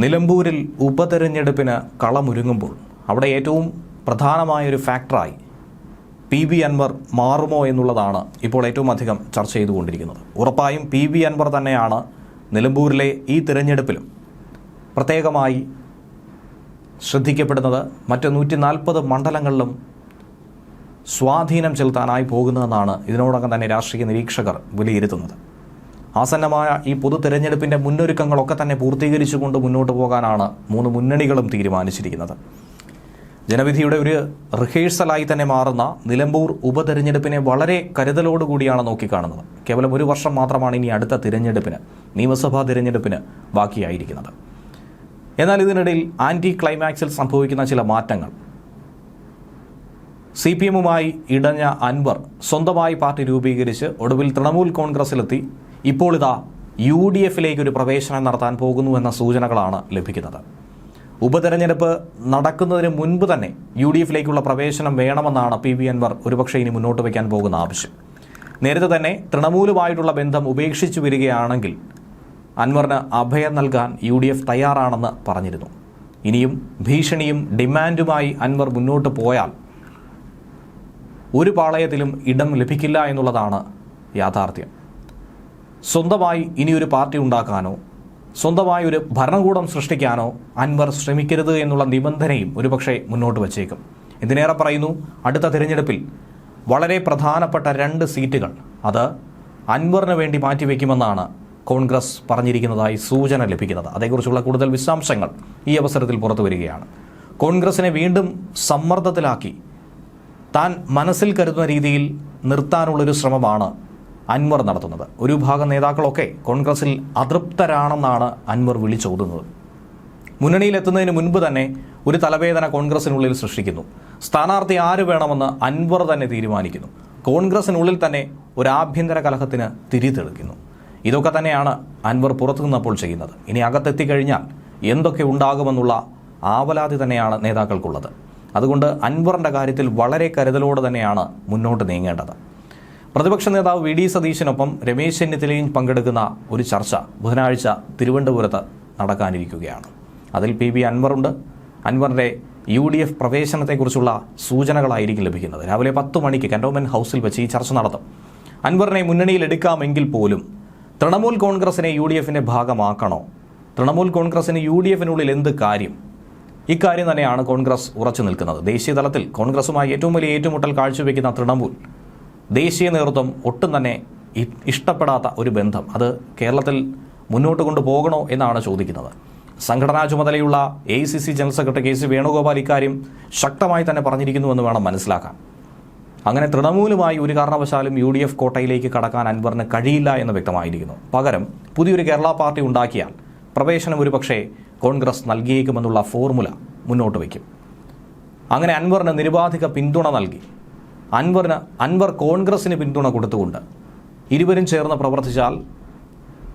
നിലമ്പൂരിൽ ഉപതെരഞ്ഞെടുപ്പിന് കളമൊരുങ്ങുമ്പോൾ അവിടെ ഏറ്റവും പ്രധാനമായൊരു ഫാക്ടറായി പി ബി അൻവർ മാറുമോ എന്നുള്ളതാണ് ഇപ്പോൾ ഏറ്റവും അധികം ചർച്ച ചെയ്തുകൊണ്ടിരിക്കുന്നത്. ഉറപ്പായും പി ബി അൻവർ തന്നെയാണ് നിലമ്പൂരിലെ ഈ തിരഞ്ഞെടുപ്പിലും പ്രത്യേകമായി ശ്രദ്ധിക്കപ്പെടുന്നത്. മറ്റ് നൂറ്റി നാൽപ്പത് മണ്ഡലങ്ങളിലും സ്വാധീനം ചെലുത്താനായി പോകുന്നതെന്നാണ് ഇതിനോടകം തന്നെ രാഷ്ട്രീയ നിരീക്ഷകർ വിലയിരുത്തുന്നത്. ആസന്നമായ ഈ പൊതു തെരഞ്ഞെടുപ്പിന്റെ മുന്നൊരുക്കങ്ങളൊക്കെ തന്നെ പൂർത്തീകരിച്ചുകൊണ്ട് മുന്നോട്ട് പോകാനാണ് മൂന്ന് മുന്നണികളും തീരുമാനിച്ചിരിക്കുന്നത്. ജനവിധിയുടെ ഒരു റിഹേഴ്സലായി തന്നെ മാറുന്ന നിലമ്പൂർ ഉപതെരഞ്ഞെടുപ്പിനെ വളരെ കരുതലോടുകൂടിയാണ് നോക്കിക്കാണുന്നത്. കേവലം ഒരു വർഷം മാത്രമാണ് ഇനി അടുത്ത തിരഞ്ഞെടുപ്പിന് നിയമസഭാ തിരഞ്ഞെടുപ്പിന് ബാക്കിയായിരിക്കുന്നത്. എന്നാൽ ഇതിനിടയിൽ ആന്റി ക്ലൈമാക്സിൽ സംഭവിക്കുന്ന ചില മാറ്റങ്ങൾ. സി പി എമ്മുമായി ഇടഞ്ഞ അൻവർ സ്വന്തമായി പാർട്ടി രൂപീകരിച്ച് ഒടുവിൽ തൃണമൂൽ കോൺഗ്രസിലെത്തി. ഇപ്പോൾ ഇതാ യു ഡി എഫിലേക്ക് ഒരു പ്രവേശനം നടത്താൻ പോകുന്നു എന്ന സൂചനകളാണ് ലഭിക്കുന്നത്. ഉപതെരഞ്ഞെടുപ്പ് നടക്കുന്നതിന് മുൻപ് തന്നെ യു ഡി എഫിലേക്കുള്ള പ്രവേശനം വേണമെന്നാണ് പി വി അൻവർ ഒരുപക്ഷെ ഇനി മുന്നോട്ട് വയ്ക്കാൻ പോകുന്ന ആവശ്യം. നേരത്തെ തന്നെ തൃണമൂലുമായിട്ടുള്ള ബന്ധം ഉപേക്ഷിച്ചു വരികയാണെങ്കിൽ അൻവറിന് അഭയം നൽകാൻ യു ഡി എഫ് തയ്യാറാണെന്ന് പറഞ്ഞിരുന്നു. ഇനിയും ഭീഷണിയും ഡിമാൻഡുമായി അൻവർ മുന്നോട്ട് പോയാൽ ഒരു പാളയത്തിലും ഇടം ലഭിക്കില്ല എന്നുള്ളതാണ് യാഥാർത്ഥ്യം. സ്വന്തമായി ഇനിയൊരു പാർട്ടി ഉണ്ടാക്കാനോ സ്വന്തമായി ഒരു ഭരണകൂടം സൃഷ്ടിക്കാനോ അൻവർ ശ്രമിക്കരുത് എന്നുള്ള നിബന്ധനയും ഒരുപക്ഷെ മുന്നോട്ട് വച്ചേക്കും. ഇതിനേറെ പറയുന്നു അടുത്ത തിരഞ്ഞെടുപ്പിൽ വളരെ പ്രധാനപ്പെട്ട രണ്ട് സീറ്റുകൾ അത് അൻവറിന് വേണ്ടി മാറ്റിവെക്കുമെന്നാണ് കോൺഗ്രസ് പറഞ്ഞിരിക്കുന്നതായി സൂചന ലഭിക്കുന്നത്. അതേക്കുറിച്ചുള്ള കൂടുതൽ വിശദാംശങ്ങൾ ഈ അവസരത്തിൽ പുറത്തു വരികയാണ്. കോൺഗ്രസിനെ വീണ്ടും സമ്മർദ്ദത്തിലാക്കി താൻ മനസ്സിൽ കരുതുന്ന രീതിയിൽ നിർത്താനുള്ളൊരു ശ്രമമാണ് അൻവർ നടത്തുന്നത്. ഒരു ഭാഗം നേതാക്കളൊക്കെ കോൺഗ്രസിൽ അതൃപ്തരാണെന്നാണ് അൻവർ വിളിച്ചോതുന്നത്. മുന്നണിയിലെത്തുന്നതിന് മുൻപ് തന്നെ ഒരു തലവേദന കോൺഗ്രസിനുള്ളിൽ സൃഷ്ടിക്കുന്നു. സ്ഥാനാർത്ഥി ആര് വേണമെന്ന് അൻവർ തന്നെ തീരുമാനിക്കുന്നു. കോൺഗ്രസിനുള്ളിൽ തന്നെ ഒരു ആഭ്യന്തര കലഹത്തിന് തിരിതെളിക്കുന്നു ഇതൊക്കെ തന്നെയാണ് അൻവർ പുറത്തു നിന്നപ്പോൾ ചെയ്യുന്നത്. ഇനി അകത്തെത്തിക്കഴിഞ്ഞാൽ എന്തൊക്കെ ഉണ്ടാകുമെന്നുള്ള ആവലാതി തന്നെയാണ് നേതാക്കൾക്കുള്ളത്. അതുകൊണ്ട് അൻവറിന്റെ കാര്യത്തിൽ വളരെ കരുതലോടെ തന്നെയാണ് മുന്നോട്ട് നീങ്ങേണ്ടത്. പ്രതിപക്ഷ നേതാവ് വി ഡി സതീശനൊപ്പം രമേശ് ചെന്നിത്തലയും പങ്കെടുക്കുന്ന ഒരു ചർച്ച ബുധനാഴ്ച തിരുവനന്തപുരത്ത് നടക്കാനിരിക്കുകയാണ്. അതിൽ പി ബി അൻവറുണ്ട്. അൻവറിന്റെ യു ഡി എഫ് പ്രവേശനത്തെക്കുറിച്ചുള്ള സൂചനകളായിരിക്കും ലഭിക്കുന്നത്. രാവിലെ പത്ത് മണിക്ക് കന്റോൺമെന്റ് ഹൗസിൽ വെച്ച് ഈ ചർച്ച നടത്തും. അൻവറിനെ മുന്നണിയിൽ എടുക്കാമെങ്കിൽ പോലും തൃണമൂൽ കോൺഗ്രസിനെ യു ഡി എഫിന്റെ ഭാഗമാക്കണോ? തൃണമൂൽ കോൺഗ്രസിന് യു ഡി എഫിനുള്ളിൽ എന്ത് കാര്യം? ഇക്കാര്യം തന്നെയാണ് കോൺഗ്രസ് ഉറച്ചു നിൽക്കുന്നത്. ദേശീയ തലത്തിൽ കോൺഗ്രസുമായി ഏറ്റവും വലിയ ഏറ്റുമുട്ടൽ കാഴ്ചവെക്കുന്ന തൃണമൂൽ ദേശീയ നേതൃത്വം ഒട്ടും തന്നെ ഇഷ്ടപ്പെടാത്ത ഒരു ബന്ധം. അത് കേരളത്തിൽ മുന്നോട്ട് കൊണ്ടുപോകണോ എന്നാണ് ചോദിക്കുന്നത്. സംഘടനാ ചുമതലയുള്ള A C C general secretary K C Venugopal ഇക്കാര്യം ശക്തമായി തന്നെ പറഞ്ഞിരിക്കുന്നുവെന്ന് വേണം മനസ്സിലാക്കാൻ. അങ്ങനെ തൃണമൂലുമായി ഒരു കാരണവശാലും യു ഡി എഫ് കോട്ടയിലേക്ക് കടക്കാൻ അൻവറിന് കഴിയില്ല എന്ന് വ്യക്തമായിരിക്കുന്നു. പകരം പുതിയൊരു കേരള പാർട്ടി ഉണ്ടാക്കിയാൽ പ്രവേശനം ഒരുപക്ഷേ കോൺഗ്രസ് നൽകിയേക്കുമെന്നുള്ള ഫോർമുല മുന്നോട്ട് വയ്ക്കും. അങ്ങനെ അൻവറിന് നിരുപാധിക പിന്തുണ നൽകി. അൻവറിന് അൻവർ കോൺഗ്രസിന് പിന്തുണ കൊടുത്തുകൊണ്ട് ഇരുവരും ചേർന്ന് പ്രവർത്തിച്ചാൽ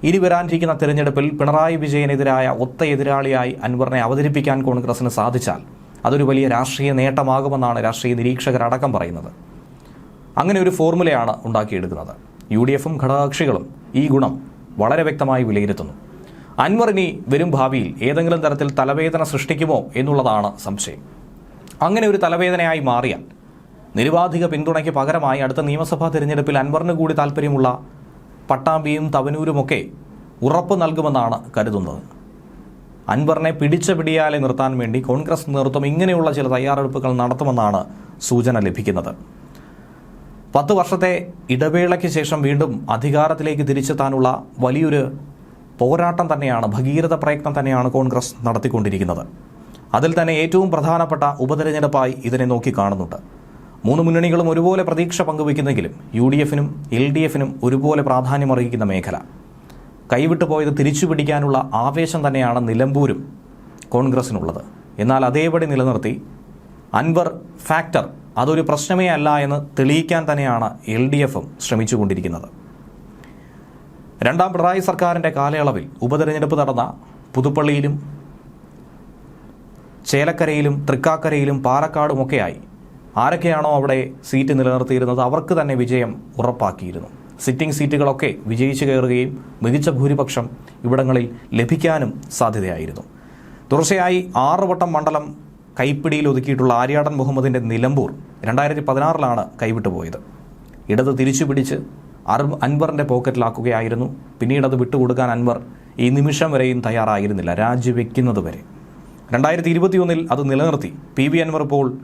ഇനി വരാനിരിക്കുന്ന തിരഞ്ഞെടുപ്പിൽ പിണറായി വിജയനെതിരായ ഒത്ത എതിരാളിയായി അൻവറിനെ അവതരിപ്പിക്കാൻ കോൺഗ്രസിന് സാധിച്ചാൽ അതൊരു വലിയ രാഷ്ട്രീയ നേട്ടമാകുമെന്നാണ് രാഷ്ട്രീയ നിരീക്ഷകരടക്കം പറയുന്നത്. അങ്ങനെ ഒരു ഫോർമുലയാണ് ഉണ്ടാക്കിയെടുക്കുന്നത്. യു ഡി എഫും ഘടകകക്ഷികളും ഈ ഗുണം വളരെ വ്യക്തമായി വിലയിരുത്തുന്നു. അൻവർ ഇനി വരും ഭാവിയിൽ ഏതെങ്കിലും തരത്തിൽ തലവേദന സൃഷ്ടിക്കുമോ എന്നുള്ളതാണ് സംശയം. അങ്ങനെ ഒരു തലവേദനയായി മാറിയാൽ നിരുപാധിക പിന്തുണയ്ക്ക് പകരമായി അടുത്ത നിയമസഭാ തിരഞ്ഞെടുപ്പിൽ അൻവറിന് കൂടി താല്പര്യമുള്ള പട്ടാമ്പിയും തവനൂരുമൊക്കെ ഉറപ്പ് നൽകുമെന്നാണ് കരുതുന്നത്. അൻവറിനെ പിടിച്ച പിടിയാലെ നിർത്താൻ വേണ്ടി കോൺഗ്രസ് നേതൃത്വം ഇങ്ങനെയുള്ള ചില തയ്യാറെടുപ്പുകൾ നടത്തുമെന്നാണ് സൂചന ലഭിക്കുന്നത്. പത്ത് വർഷത്തെ ഇടവേളയ്ക്ക് ശേഷം വീണ്ടും അധികാരത്തിലേക്ക് തിരിച്ചെത്താനുള്ള വലിയൊരു പോരാട്ടം തന്നെയാണ് ഭഗീരഥ പ്രയത്നം തന്നെയാണ് കോൺഗ്രസ് നടത്തിക്കൊണ്ടിരിക്കുന്നത്. അതിൽ തന്നെ ഏറ്റവും പ്രധാനപ്പെട്ട ഉപതെരഞ്ഞെടുപ്പായി ഇതിനെ നോക്കി കാണുന്നുണ്ട്. മൂന്ന് മുന്നണികളും ഒരുപോലെ പ്രതീക്ഷ പങ്കുവയ്ക്കുന്നെങ്കിലും യു ഡി എഫിനും എൽ ഡി എഫിനും ഒരുപോലെ പ്രാധാന്യമർഹിക്കുന്ന മേഖല. കൈവിട്ടു പോയത് തിരിച്ചു പിടിക്കാനുള്ള ആവേശം തന്നെയാണ് നിലമ്പൂരും കോൺഗ്രസിനുള്ളത്. എന്നാൽ അതേപടി നിലനിർത്തി അൻവർ ഫാക്ടർ അതൊരു പ്രശ്നമേ അല്ല എന്ന് തെളിയിക്കാൻ തന്നെയാണ് എൽ ഡി എഫും ശ്രമിച്ചുകൊണ്ടിരിക്കുന്നത്. രണ്ടാം പിണറായി സർക്കാരിന്റെ കാലയളവിൽ ഉപതെരഞ്ഞെടുപ്പ് നടന്ന പുതുപ്പള്ളിയിലും ചേലക്കരയിലും തൃക്കാക്കരയിലും പാലക്കാടുമൊക്കെയായി ആരൊക്കെയാണോ അവിടെ സീറ്റ് നിലനിർത്തിയിരുന്നത് അവർക്ക് തന്നെ വിജയം ഉറപ്പാക്കിയിരുന്നു. സിറ്റിംഗ് സീറ്റുകളൊക്കെ വിജയിച്ചു കയറുകയും മികച്ച ഭൂരിപക്ഷം ഇവിടങ്ങളിൽ ലഭിക്കാനും സാധ്യതയായിരുന്നു. തുടർച്ചയായി ആറുവട്ടം മണ്ഡലം കൈപ്പിടിയിൽ ഒതുക്കിയിട്ടുള്ള ആര്യാടൻ മുഹമ്മദിന്റെ നിലമ്പൂർ രണ്ടായിരത്തി പതിനാറിലാണ് കൈവിട്ടു പോയത് ഇടത് തിരിച്ചു പിടിച്ച് അർ അൻവറിന്റെ പോക്കറ്റിലാക്കുകയായിരുന്നു. പിന്നീട് അത് വിട്ടുകൊടുക്കാൻ അൻവർ ഈ നിമിഷം വരെയും തയ്യാറായിരുന്നില്ല. രാജിവെക്കുന്നത് വരെ. രണ്ടായിരത്തി ഇരുപത്തിയൊന്നിൽ അത് നിലനിർത്തി. പി വി അൻവർ ഇപ്പോൾ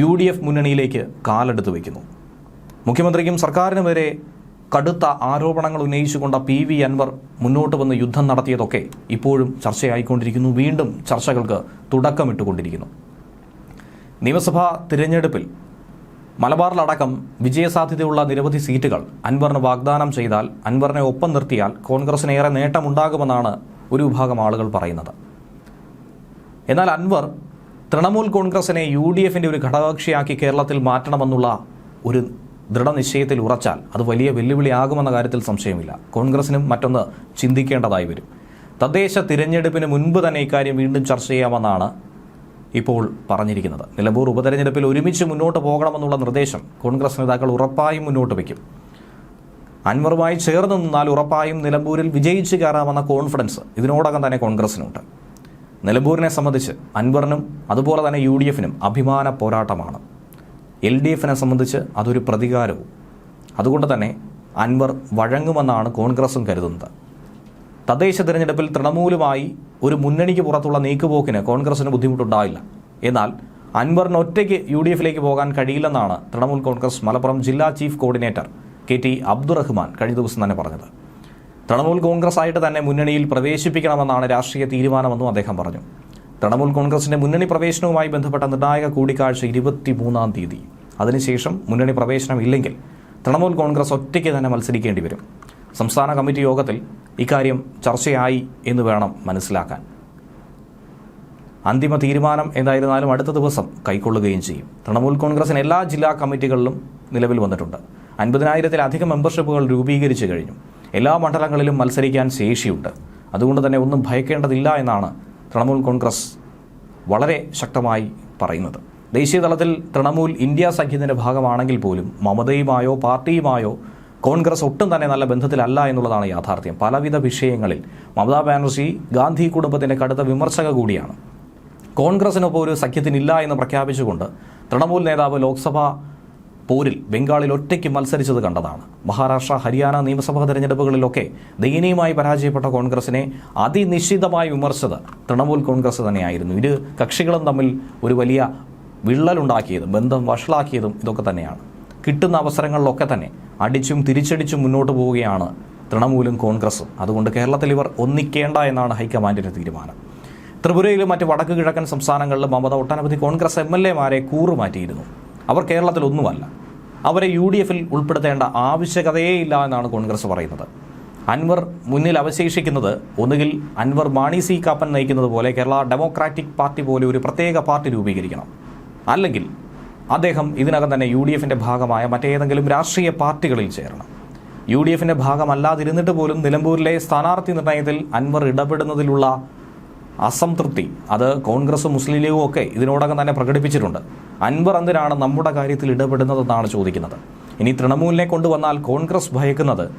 യു ഡി എഫ് മുന്നണിയിലേക്ക് കാലെടുത്ത് വയ്ക്കുന്നു. മുഖ്യമന്ത്രിക്കും സർക്കാരിനും വരെ കടുത്ത ആരോപണങ്ങൾ ഉന്നയിച്ചുകൊണ്ട് പി വി അൻവർ മുന്നോട്ട് വന്ന് യുദ്ധം നടത്തിയതൊക്കെ ഇപ്പോഴും ചർച്ചയായിക്കൊണ്ടിരിക്കുന്നു. വീണ്ടും ചർച്ചകൾക്ക് തുടക്കമിട്ടുകൊണ്ടിരിക്കുന്നു. നിയമസഭാ തിരഞ്ഞെടുപ്പിൽ മലബാറിലടക്കം വിജയസാധ്യതയുള്ള നിരവധി സീറ്റുകൾ അൻവറിന് വാഗ്ദാനം ചെയ്താൽ അൻവറിനെ ഒപ്പം നിർത്തിയാൽ കോൺഗ്രസിന് ഏറെ നേട്ടമുണ്ടാകുമെന്നാണ് ഒരു വിഭാഗം ആളുകൾ പറയുന്നത്. എന്നാൽ അൻവർ തൃണമൂൽ കോൺഗ്രസിനെ യു ഡി എഫിന്റെ ഒരു ഘടകകക്ഷിയാക്കി കേരളത്തിൽ മാറ്റണമെന്നുള്ള ഒരു ദൃഢനിശ്ചയത്തിൽ ഉറച്ചാൽ അത് വലിയ വെല്ലുവിളിയാകുമെന്ന കാര്യത്തിൽ സംശയമില്ല. കോൺഗ്രസിനും മറ്റൊന്ന് ചിന്തിക്കേണ്ടതായി വരും. തദ്ദേശ തിരഞ്ഞെടുപ്പിന് മുൻപ് തന്നെ ഇക്കാര്യം വീണ്ടും ചർച്ച ചെയ്യാമെന്നാണ് ഇപ്പോൾ പറഞ്ഞിരിക്കുന്നത്. നിലമ്പൂർ ഉപതെരഞ്ഞെടുപ്പിൽ ഒരുമിച്ച് മുന്നോട്ട് പോകണമെന്നുള്ള നിർദ്ദേശം കോൺഗ്രസ് നേതാക്കൾ ഉറപ്പായും മുന്നോട്ട് വയ്ക്കും. അൻവറുമായി ചേർന്ന് നിന്നാൽ ഉറപ്പായും നിലമ്പൂരിൽ വിജയിച്ച് കയറാമെന്ന കോൺഫിഡൻസ് ഇതിനോടകം തന്നെ കോൺഗ്രസിനുണ്ട്. നിലമ്പൂരിനെ സംബന്ധിച്ച് അൻവറിനും അതുപോലെ തന്നെ യു ഡി എഫിനും അഭിമാന പോരാട്ടമാണ്. എൽ ഡി എഫിനെ സംബന്ധിച്ച് അതൊരു പ്രതികാരവും. അതുകൊണ്ട് തന്നെ അൻവർ വഴങ്ങുമെന്നാണ് കോൺഗ്രസും കരുതുന്നത്. തദ്ദേശ തിരഞ്ഞെടുപ്പിൽ തൃണമൂലുമായി ഒരു മുന്നണിക്ക് പുറത്തുള്ള നീക്കുപോക്കിന് കോൺഗ്രസിന് ബുദ്ധിമുട്ടുണ്ടായില്ല. എന്നാൽ അൻവറിന് ഒറ്റയ്ക്ക് യു ഡി എഫിലേക്ക് പോകാൻ കഴിയില്ലെന്നാണ് തൃണമൂൽ കോൺഗ്രസ് മലപ്പുറം ജില്ലാ chief coordinator K T Abdurahman കഴിഞ്ഞ ദിവസം തന്നെ പറഞ്ഞത്. തൃണമൂൽ കോൺഗ്രസ് ആയിട്ട് തന്നെ മുന്നണിയിൽ പ്രവേശിപ്പിക്കണമെന്നാണ് രാഷ്ട്രീയ തീരുമാനമെന്നും അദ്ദേഹം പറഞ്ഞു. തൃണമൂൽ കോൺഗ്രസിന്റെ മുന്നണി പ്രവേശനവുമായി ബന്ധപ്പെട്ട നിർണായക കൂടിക്കാഴ്ച ഇരുപത്തിമൂന്നാം തീയതി. അതിനുശേഷം മുന്നണി പ്രവേശനം ഇല്ലെങ്കിൽ തൃണമൂൽ കോൺഗ്രസ് ഒറ്റയ്ക്ക് തന്നെ മത്സരിക്കേണ്ടി വരും. സംസ്ഥാന കമ്മിറ്റി യോഗത്തിൽ ഇക്കാര്യം ചർച്ചയായി എന്ന് വേണം മനസ്സിലാക്കാൻ. അന്തിമ തീരുമാനം എന്തായിരുന്നാലും അടുത്ത ദിവസം കൈക്കൊള്ളുകയും ചെയ്യും. തൃണമൂൽ കോൺഗ്രസിന് എല്ലാ ജില്ലാ കമ്മിറ്റികളിലും നിലവിൽ വന്നിട്ടുണ്ട്. അൻപതിനായിരത്തിലധികം മെമ്പർഷിപ്പുകൾ രൂപീകരിച്ചു കഴിഞ്ഞു. എല്ലാ മണ്ഡലങ്ങളിലും മത്സരിക്കാൻ ശേഷിയുണ്ട്. അതുകൊണ്ട് തന്നെ ഒന്നും ഭയക്കേണ്ടതില്ല എന്നാണ് തൃണമൂൽ കോൺഗ്രസ് വളരെ ശക്തമായി പറയുന്നത്. ദേശീയ തലത്തിൽ തൃണമൂൽ ഇന്ത്യ സഖ്യത്തിന്റെ ഭാഗമാണെങ്കിൽ പോലും മമതയുമായോ പാർട്ടിയുമായോ കോൺഗ്രസ് ഒട്ടും തന്നെ നല്ല ബന്ധത്തിലല്ല എന്നുള്ളതാണ് യാഥാർത്ഥ്യം. പലവിധ വിഷയങ്ങളിൽ മമതാ ബാനർജി ഗാന്ധി കുടുംബത്തിന്റെ കടുത്ത വിമർശക കൂടിയാണ്. കോൺഗ്രസിനൊപ്പം ഒരു സഖ്യത്തിനില്ല എന്ന് പ്രഖ്യാപിച്ചുകൊണ്ട് തൃണമൂൽ നേതാവ് ലോക്സഭാ പോരിൽ ബംഗാളിൽ ഒറ്റയ്ക്ക് മത്സരിച്ചത് കണ്ടതാണ്. മഹാരാഷ്ട്ര ഹരിയാന നിയമസഭാ തെരഞ്ഞെടുപ്പുകളിലൊക്കെ ദയനീയമായി പരാജയപ്പെട്ട കോൺഗ്രസിനെ അതിനിശ്ചിതമായി വിമർശിച്ചത് തൃണമൂൽ കോൺഗ്രസ് തന്നെയായിരുന്നു. ഇരു കക്ഷികളും തമ്മിൽ ഒരു വലിയ വിള്ളലുണ്ടാക്കിയതും ബന്ധം വഷളാക്കിയതും ഇതൊക്കെ തന്നെയാണ്. കിട്ടുന്ന അവസരങ്ങളിലൊക്കെ തന്നെ അടിച്ചും തിരിച്ചടിച്ചും മുന്നോട്ട് പോവുകയാണ് തൃണമൂലും കോൺഗ്രസും. അതുകൊണ്ട് കേരളത്തിൽ ഇവർ ഒന്നിക്കേണ്ട എന്നാണ് ഹൈക്കമാൻഡിന്റെ തീരുമാനം. ത്രിപുരയിലും മറ്റ് വടക്ക് കിഴക്കൻ സംസ്ഥാനങ്ങളിലും മമത ഒട്ടനവധി കോൺഗ്രസ് എം എൽ എമാരെ കൂറുമാറ്റിയിരുന്നു. അവർ കേരളത്തിലൊന്നുമല്ല അവരെ യു ഡി എഫിൽ ഉൾപ്പെടുത്തേണ്ട ആവശ്യകതയേ ഇല്ല എന്നാണ് കോൺഗ്രസ് പറയുന്നത്. അൻവർ മുന്നിൽ അവശേഷിക്കുന്നത് ഒന്നുകിൽ അൻവർ മാണി സി കാപ്പൻ നയിക്കുന്നത് പോലെ കേരള ഡെമോക്രാറ്റിക് പാർട്ടി പോലെ ഒരു പ്രത്യേക പാർട്ടി രൂപീകരിക്കണം. അല്ലെങ്കിൽ അദ്ദേഹം ഇതിനകം തന്നെ യു ഡി എഫിന്റെ ഭാഗമായ മറ്റേതെങ്കിലും രാഷ്ട്രീയ പാർട്ടികളിൽ ചേരണം. യു ഡി എഫിന്റെ ഭാഗമല്ലാതിരുന്നിട്ട് പോലും നിലമ്പൂരിലെ സ്ഥാനാർത്ഥി നിർണയത്തിൽ അൻവർ ഇടപെടുന്നതിലുള്ള അസംതൃപ്തി. അത് കോൺഗ്രസും മുസ്ലിം ലീഗും ഒക്കെ ഇതിനോടകം തന്നെ പ്രകടിപ്പിച്ചിട്ടുണ്ട്. അൻവർ എന്തിനാണ് നമ്മുടെ കാര്യത്തിൽ ഇടപെടുന്നതെന്നാണ് ചോദിക്കുന്നത്. ഇനി തൃണമൂലിനെ കൊണ്ടുവന്നാൽ കോൺഗ്രസ് ഭയക്കുന്നത്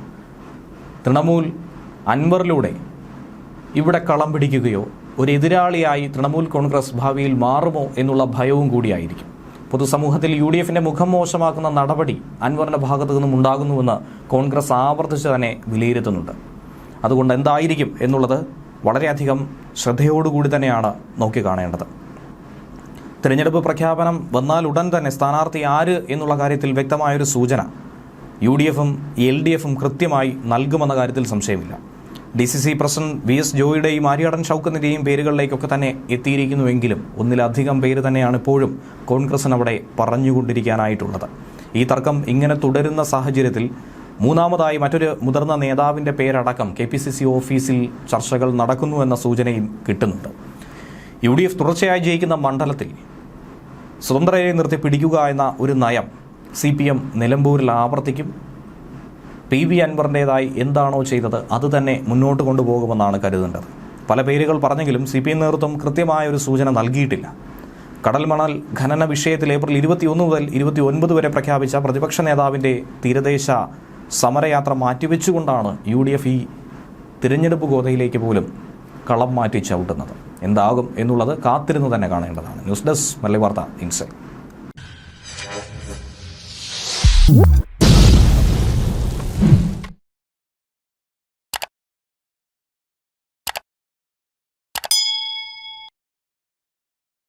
തൃണമൂൽ അൻവറിലൂടെ ഇവിടെ കളം പിടിക്കുകയോ ഒരു എതിരാളിയായി തൃണമൂൽ കോൺഗ്രസ് ഭാവിയിൽ മാറുമോ എന്നുള്ള ഭയവും കൂടിയായിരിക്കും. പൊതുസമൂഹത്തിൽ യു ഡി എഫിന്റെ മുഖം മോശമാക്കുന്ന നടപടി അൻവറിന്റെ ഭാഗത്തു നിന്നും ഉണ്ടാകുന്നുവെന്ന് കോൺഗ്രസ് ആവർത്തിച്ച് തന്നെ വിലയിരുത്തുന്നുണ്ട്. അതുകൊണ്ട് എന്തായിരിക്കും എന്നുള്ളത് വളരെയധികം ശ്രദ്ധയോടുകൂടി തന്നെയാണ് നോക്കി കാണേണ്ടത്. തിരഞ്ഞെടുപ്പ് പ്രഖ്യാപനം വന്നാൽ ഉടൻ തന്നെ സ്ഥാനാർത്ഥി ആര് എന്നുള്ള കാര്യത്തിൽ വ്യക്തമായൊരു സൂചന യു ഡി എഫും എൽ ഡി എഫും കൃത്യമായി നൽകുമെന്ന കാര്യത്തിൽ സംശയമില്ല. D C C president V S ജോയിയുടെയും Aryadan ഷൗക്കത്തിന്റെയും പേരുകളിലേക്കൊക്കെ തന്നെ എത്തിയിരിക്കുന്നുവെങ്കിലും ഒന്നിലധികം പേര് തന്നെയാണ് ഇപ്പോഴും കോൺഗ്രസിന് അവിടെ പറഞ്ഞുകൊണ്ടിരിക്കാനായിട്ടുള്ളത്. ഈ തർക്കം ഇങ്ങനെ തുടരുന്ന സാഹചര്യത്തിൽ മൂന്നാമതായി മറ്റൊരു മുതിർന്ന നേതാവിന്റെ പേരടക്കം കെ പി സി സി ഓഫീസിൽ ചർച്ചകൾ നടക്കുന്നു എന്ന സൂചനയും കിട്ടുന്നുണ്ട്. യു ഡി എഫ് തുടർച്ചയായി ജയിക്കുന്ന മണ്ഡലത്തിൽ സ്വതന്ത്രയെ നിർത്തി പിടിക്കുക എന്ന ഒരു നയം സി പി എം നിലമ്പൂരിൽ ആവർത്തിക്കും. പി വി അൻവറിന്റേതായി എന്താണോ ചെയ്തത് അത് തന്നെ മുന്നോട്ട് കൊണ്ടുപോകുമെന്നാണ് കരുതേണ്ടത്. പല പേരുകൾ പറഞ്ഞെങ്കിലും സി പി എം നേതൃത്വം കൃത്യമായ ഒരു സൂചന നൽകിയിട്ടില്ല. കടൽമണൽ ഖനന വിഷയത്തിൽ ഏപ്രിൽ ഇരുപത്തിയൊന്ന് മുതൽ ഇരുപത്തി ഒൻപത് വരെ പ്രഖ്യാപിച്ച പ്രതിപക്ഷ നേതാവിന്റെ തീരദേശ സമരയാത്ര മാറ്റിവെച്ചുകൊണ്ടാണ് യു ഡി എഫ് ഈ തിരഞ്ഞെടുപ്പ് ഗോതയിലേക്ക് പോലും കളം മാറ്റി ചവിട്ടുന്നത്. എന്താകും എന്നുള്ളത് കാത്തിരുന്ന് തന്നെ കാണേണ്ടതാണ്. ന്യൂസ് ഡെസ്ക് മല്ലി വാർത്ത ഇൻസൈറ്റ്.